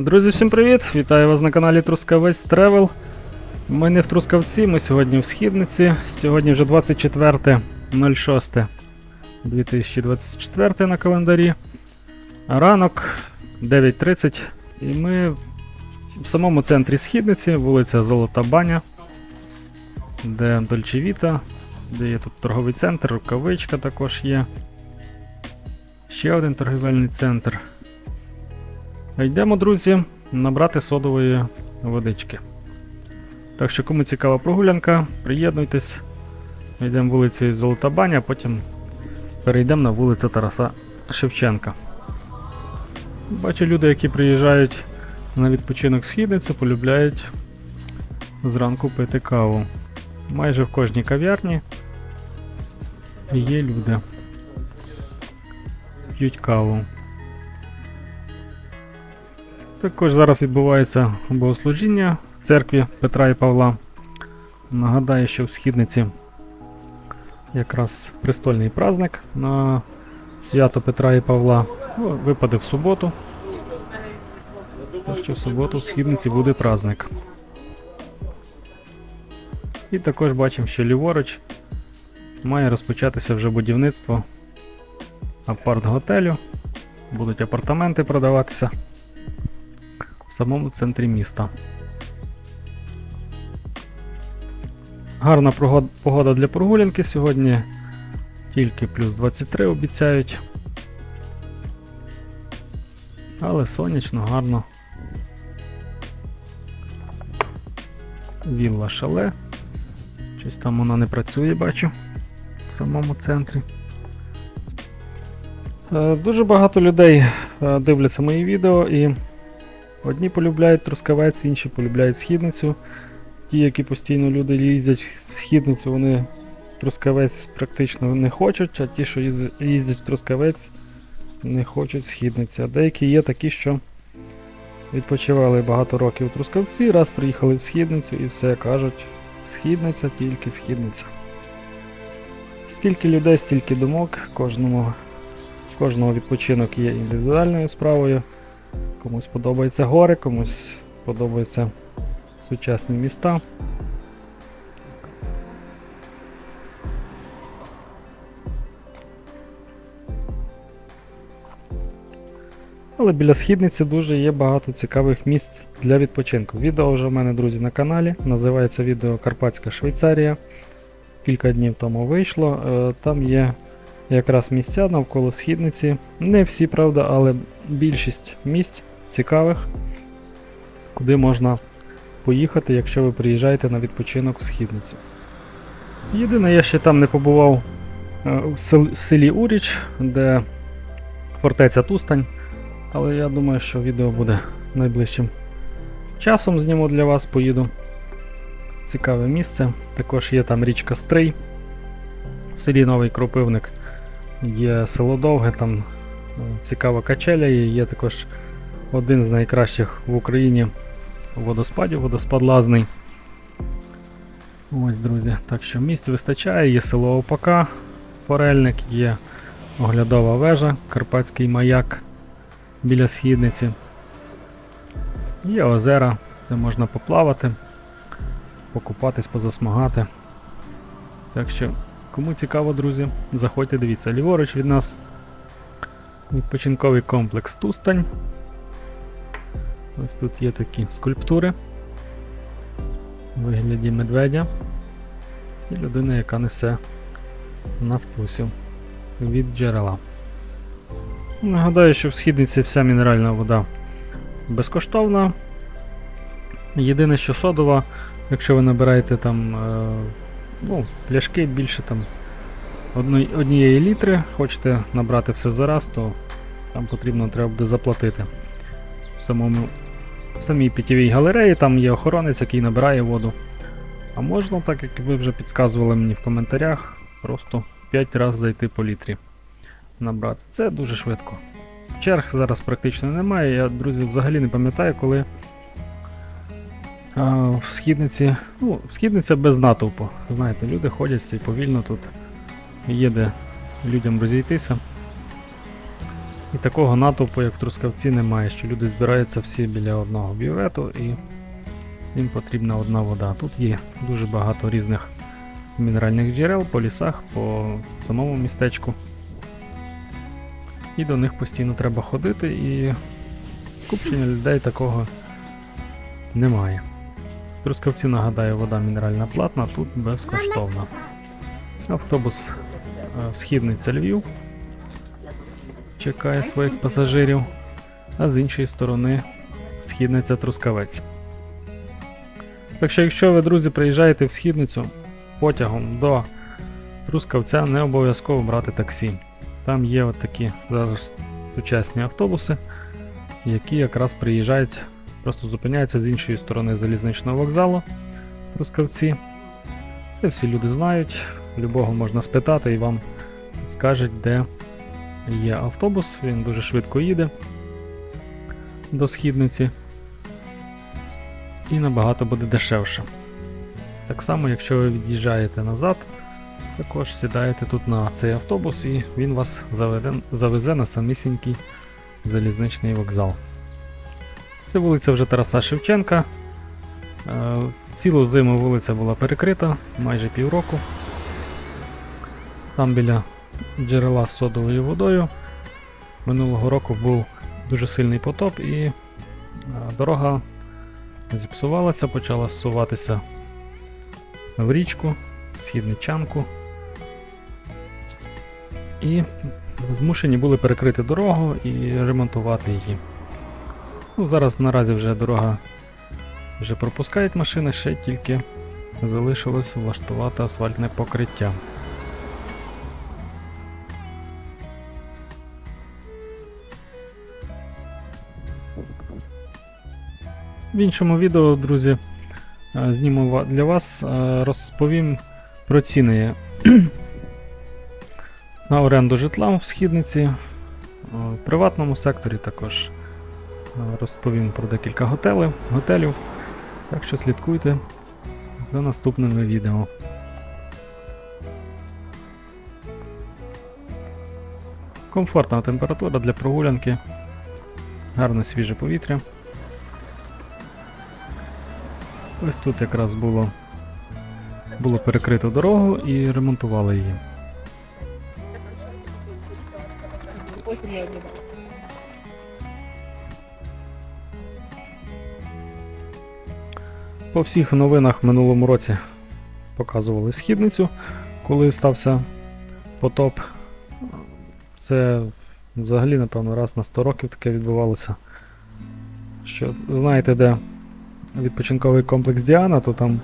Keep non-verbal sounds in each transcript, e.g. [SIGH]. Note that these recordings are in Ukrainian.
Друзі, всім привіт! Вітаю вас на каналі Трускавець Тревел. Ми не в Трускавці, ми сьогодні в Східниці. Сьогодні вже 24.06.2024 на календарі. Ранок 9.30. І ми в самому центрі Східниці, вулиця Золота Баня, де Дольчевіта, де є тут торговий центр, рукавичка також є. Ще один торгівельний центр. Йдемо, друзі, набрати содової водички. Так що, кому цікава прогулянка, приєднуйтесь. Йдемо вулицею Золота Баня, а потім перейдемо на вулицю Тараса Шевченка. Бачу люди, які приїжджають на відпочинок східницю, полюбляють зранку пити каву. Майже в кожній кав'ярні є люди. П'ють каву. Також зараз відбувається богослужіння в церкві Петра і Павла. Нагадаю, що в східниці якраз престольний праздник на свято Петра і Павла. Ну, випаде в суботу. Так що в суботу в східниці буде праздник. І також бачимо, що ліворуч має розпочатися вже будівництво апарт-готелю. Будуть апартаменти продаватися в самому центрі міста. Гарна погода для прогулянки сьогодні. Тільки плюс 23 обіцяють. Але сонячно, гарно. Вілла шале. Щось там вона не працює, бачу. В самому центрі. Е, Дуже багато людей е, дивляться мої відео і одні полюбляють трускавець, інші полюбляють східницю. Ті, які постійно люди їздять в східницю, вони трускавець практично не хочуть, а ті, що їздять в трускавець, не хочуть східниці. А деякі є такі, що відпочивали багато років у Трускавці, раз приїхали в східницю і все кажуть, східниця, тільки східниця. Скільки людей, стільки думок, кожному, кожного відпочинок є індивідуальною справою. Комусь подобаються гори, комусь подобаються сучасні міста. Але біля східниці дуже є багато цікавих місць для відпочинку. Відео вже в мене, друзі, на каналі. Називається відео Карпатська Швейцарія. Кілька днів тому вийшло. Е, Там є якраз місця навколо східниці. Не всі, правда, але більшість місць цікавих, куди можна поїхати, якщо ви приїжджаєте на відпочинок в східницю. Єдине, я ще там не побував е, в селі Уріч, де фортеця Тустань. Але я думаю, що відео буде найближчим часом зніму для вас, поїду. Цікаве місце. Також є там річка Стрий. В селі Новий Кропивник є село Довге, там е, цікава качеля є. Є також один з найкращих в Україні водоспадів, водоспад Лазний. Ось, друзі. Так що місць вистачає, є село Опака, Форельник, є оглядова вежа, Карпатський маяк біля східниці. Є озера, де можна поплавати, покупатись, позасмагати. Так що, кому цікаво, друзі, заходьте, дивіться. Ліворуч від нас відпочинковий комплекс Тустань. Ось тут є такі скульптури у вигляді медведя і людина, яка несе нафтусю від джерела. Нагадаю, що в східниці вся мінеральна вода безкоштовна. Єдине, що содова, якщо ви набираєте там е, ну, пляшки більше там однієї літри, хочете набрати все зараз, то там потрібно треба буде заплатити. В, самому, в самій питєвій галереї там є охоронець, який набирає воду. А можна, так як ви вже підказували мені в коментарях, просто 5 разів зайти по літрі набрати. Це дуже швидко. Черг зараз практично немає. Я, друзі, взагалі не пам'ятаю, коли а, в східниці. Ну, східниця без натовпу. Знаєте, люди ходять всі повільно тут. Є де людям розійтися. І такого натовпу, як в Трускавці, немає, що люди збираються всі біля одного бювету і всім потрібна одна вода. Тут є дуже багато різних мінеральних джерел по лісах, по самому містечку. І до них постійно треба ходити, і скупчення людей такого немає. В Трускавці, нагадаю, вода мінеральна платна, тут безкоштовна. Автобус е, Східниця Львів чекає своїх пасажирів, а з іншої сторони Східниця Трускавець. Так що, якщо ви, друзі, приїжджаєте в Східницю потягом до Трускавця, не обов'язково брати таксі. Там є от такі зараз сучасні автобуси, які якраз приїжджають, просто зупиняються з іншої сторони залізничного вокзалу Трускавці. Це всі люди знають, любого можна спитати і вам скажуть, де є автобус, він дуже швидко їде до східниці і набагато буде дешевше. Так само, якщо ви від'їжджаєте назад, також сідаєте тут на цей автобус і він вас заведе, завезе на самісінький залізничний вокзал. Це вулиця вже Тараса Шевченка. Е, Цілу зиму вулиця була перекрита майже півроку. Там біля джерела з содовою водою. Минулого року був дуже сильний потоп і е, дорога зіпсувалася, почала зсуватися в річку, східничанку. І змушені були перекрити дорогу і ремонтувати її. Ну, зараз наразі вже дорога вже пропускають машини, ще тільки залишилось влаштувати асфальтне покриття. В іншому відео, друзі, е, зніму для вас, е, розповім про ціни [CLEARS THROAT] на оренду житла в східниці, е, в приватному секторі також розповім про декілька готелів, готелів. Так що слідкуйте за наступними відео. Комфортна температура для прогулянки, гарне свіже повітря. Ось тут якраз було, було перекрито дорогу і ремонтували її. По всіх новинах в минулому році показували східницю, коли стався потоп. Це взагалі, напевно, раз на 100 років таке відбувалося. Що знаєте, де відпочинковий комплекс Діана, то там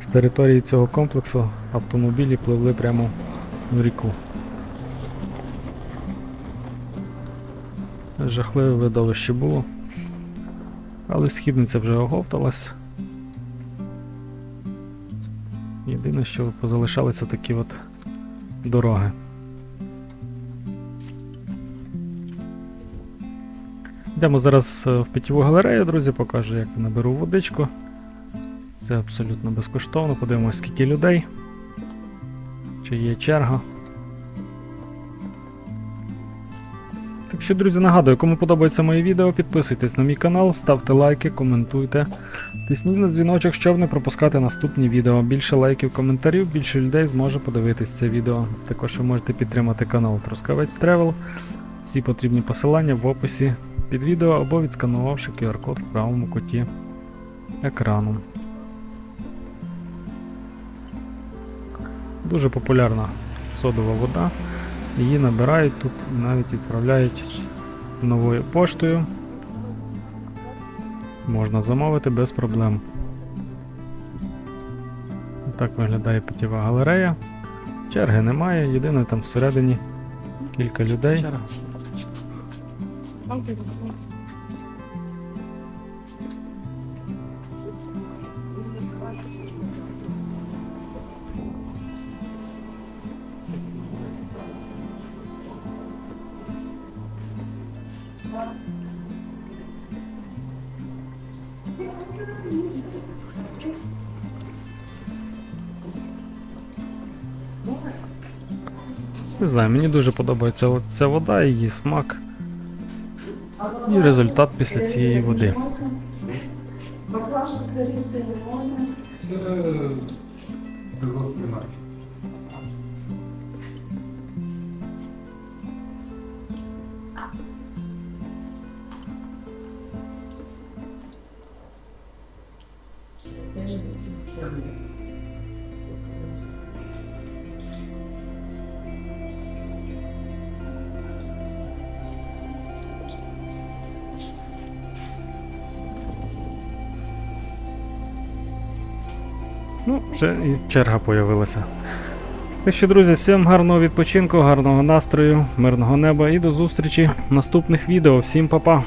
з території цього комплексу автомобілі пливли прямо в ріку. Жахливе видовище було. Але східниця вже оговталась. Єдине, що позалишалися такі от дороги. Йдемо зараз е, в питьову галерею, друзі, покажу, як наберу водичку. Це абсолютно безкоштовно. Подивимось, скільки людей. Чи є черга. Так що, друзі, нагадую, кому подобається моє відео, підписуйтесь на мій канал, ставте лайки, коментуйте. Тисніть на дзвіночок, щоб не пропускати наступні відео. Більше лайків, коментарів, більше людей зможе подивитись це відео. Також ви можете підтримати канал Трускавець Тревел. Всі потрібні посилання в описі під відео або відсканувавши QR-код в правому куті екрану. Дуже популярна содова вода. Її набирають тут і навіть відправляють новою поштою. Можна замовити без проблем. Так виглядає питєва галерея. Черги немає, єдине там всередині кілька людей. Це. Не знаю, мені дуже подобається ця вода, її смак. І результат після цієї води. Баклажку кориці не можна. Ну, вже і черга появилася. Так що, друзі, всім гарного відпочинку, гарного настрою, мирного неба і до зустрічі в наступних відео. Всім па-па!